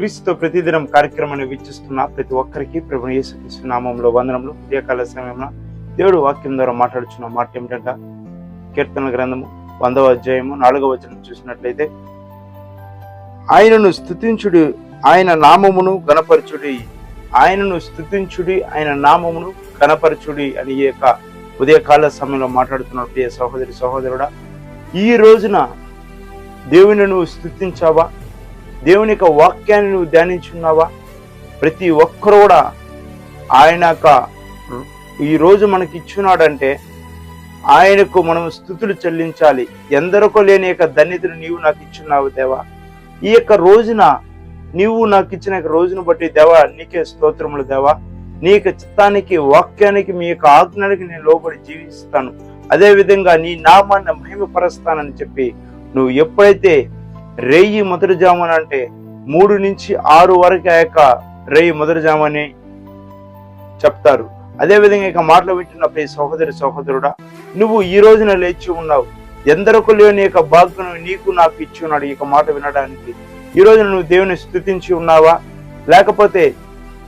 క్రీస్తు ప్రతిదినం కార్యక్రమాన్ని వీక్షిస్తున్న ప్రతి ఒక్కరికి ప్రభు యేసుక్రీస్తు నామంలో వందనములు. ఉదయకాల సమయంలో దేవుడు వాక్యం ద్వారా మాట్లాడుచున్న మాట ఏమిటంట కీర్తన గ్రంథము వందవ అధ్యాయము నాలుగవ వచనం చూసినట్లయితే ఆయనను స్థుతించుడి ఆయన నామమును గణపరచుడి ఆయనను స్థుతించుడి ఆయన నామమును గణపరచుడి అని ఈ యొక్క ఉదయకాల సమయంలో మాట్లాడుతున్న ప్రియ సహోదరి సహోదరుడా ఈ రోజున దేవుని నువ్వు స్థుతించావా దేవుని యొక్క వాక్యాన్ని నువ్వు ధ్యానించున్నావా? ప్రతి ఒక్కరు కూడా ఆయన యొక్క ఈ రోజు మనకి ఇచ్చున్నాడంటే ఆయనకు మనం స్థుతులు చెల్లించాలి. ఎందరికో లేని యొక్క ధన్యతను నీవు నాకు ఇచ్చున్నావు దేవా. ఈ యొక్క రోజున నీవు నాకు ఇచ్చిన రోజును బట్టి దేవా నీకే స్తోత్రములు దేవా. నీ యొక్క చిత్తానికి వాక్యానికి మీ యొక్క ఆజ్ఞానికి నేను లోబడి జీవిస్తాను. అదేవిధంగా నీ నామాన్ని మహిమపరుస్తానని చెప్పి నువ్వు ఎప్పుడైతే రేయి మొదటి జామున అంటే మూడు నుంచి ఆరు వరకు ఆ యొక్క రేయి మొదటి జామని చెప్తారు. అదే విధంగా ఇక మాటలు వింటున్న ప్రియ సహోదరి సహోదరుడా నువ్వు ఈ రోజున లేచి ఉన్నావు. ఎందరకు లేని యొక్క భాగ్యం నీకు నాకు ఇచ్చి ఉన్నాడు. ఈ మాట వినడానికి ఈ రోజున నువ్వు దేవుని స్థుతించి ఉన్నావా? లేకపోతే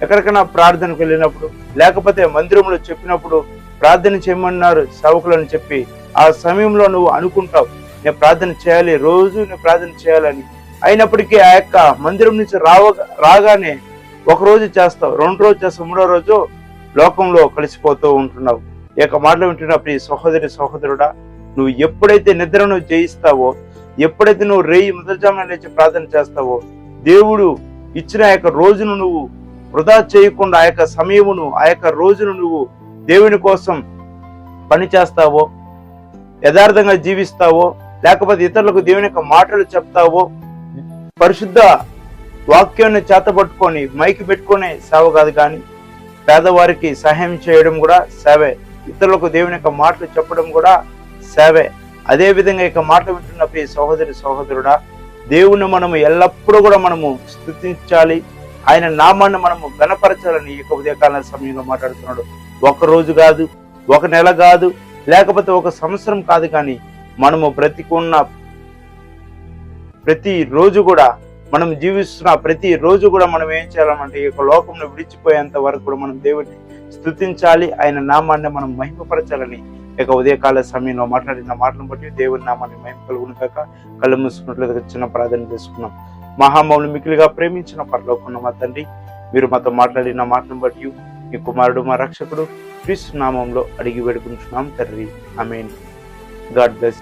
ఎక్కడికైనా ప్రార్థనకు వెళ్ళినప్పుడు లేకపోతే మందిరంలో చెప్పినప్పుడు ప్రార్థన చేయమన్నారు సేవకులని చెప్పి ఆ సమయంలో నువ్వు అనుకుంటావు. నేను ప్రార్థన చేయాలి రోజు నేను ప్రార్థన చేయాలని. అయినప్పటికీ ఆ యొక్క మందిరం నుంచి రావ రాగానే ఒక రోజు చేస్తావు రెండు రోజు చేస్తావు మూడో రోజు లోకంలో కలిసిపోతూ ఉంటున్నావు. ఈ యొక్క మాటలు వింటున్న ప్రియ సహోదరి సహోదరుడా నువ్వు ఎప్పుడైతే నిద్రను జయిస్తావో ఎప్పుడైతే నువ్వు రేయి మొదటిజామున లేచి ప్రార్థన చేస్తావో దేవుడు ఇచ్చిన ఆ యొక్క రోజును నువ్వు వృధా చేయకుండా ఆ యొక్క సమయమును ఆ యొక్క రోజును నువ్వు దేవుని కోసం పని చేస్తావో యథార్థంగా జీవిస్తావో లేకపోతే ఇతరులకు దేవుని యొక్క మాటలు చెప్తావో. పరిశుద్ధ వాక్యాన్ని చేతపట్టుకొని మైకి పెట్టుకునే సేవ కాదు కానీ పేదవారికి సహాయం చేయడం కూడా సేవే. ఇతరులకు దేవుని యొక్క మాటలు చెప్పడం కూడా సేవే. అదే విధంగా ఇక మాటలు వింటున్న ప్రియ సహోదరి సహోదరుడా దేవుని మనము ఎల్లప్పుడూ కూడా మనము స్థుతించాలి. ఆయన నామాన్ని మనము గణపరచాలని ఈ యొక్క ఉదయకాల సమయంలో మాట్లాడుతున్నాడు. ఒక రోజు కాదు ఒక నెల కాదు లేకపోతే ఒక సంవత్సరం కాదు కానీ మనము బ్రతికున్న ప్రతి రోజు కూడా మనం జీవిస్తున్న ప్రతి రోజు కూడా మనం ఏం చేయాలంటే ఈ యొక్క లోకంలో విడిచిపోయేంత వరకు కూడా మనం దేవుడిని స్థుతించాలి ఆయన నామాన్ని మనం మహిమపరచాలని ఇక ఉదయకాల సమయంలో మాట్లాడిన మాటలను బట్టి దేవుని నామాన్ని మహిమ కలుగును కాక కళ్ళు మూసుకున్నట్లుగా చిన్న ప్రార్థన చేసుకున్నాం. మహామౌలు మికిలిగా ప్రేమించిన పరలోకున్న మా తండ్రి మీరు మాతో మాట్లాడిన మాటను బట్టి మీ కుమారుడు మా రక్షకుడు క్రీస్తు నామంలో అడిగి వేడుకుంటున్నాం తండ్రి. ఆమెన్. God bless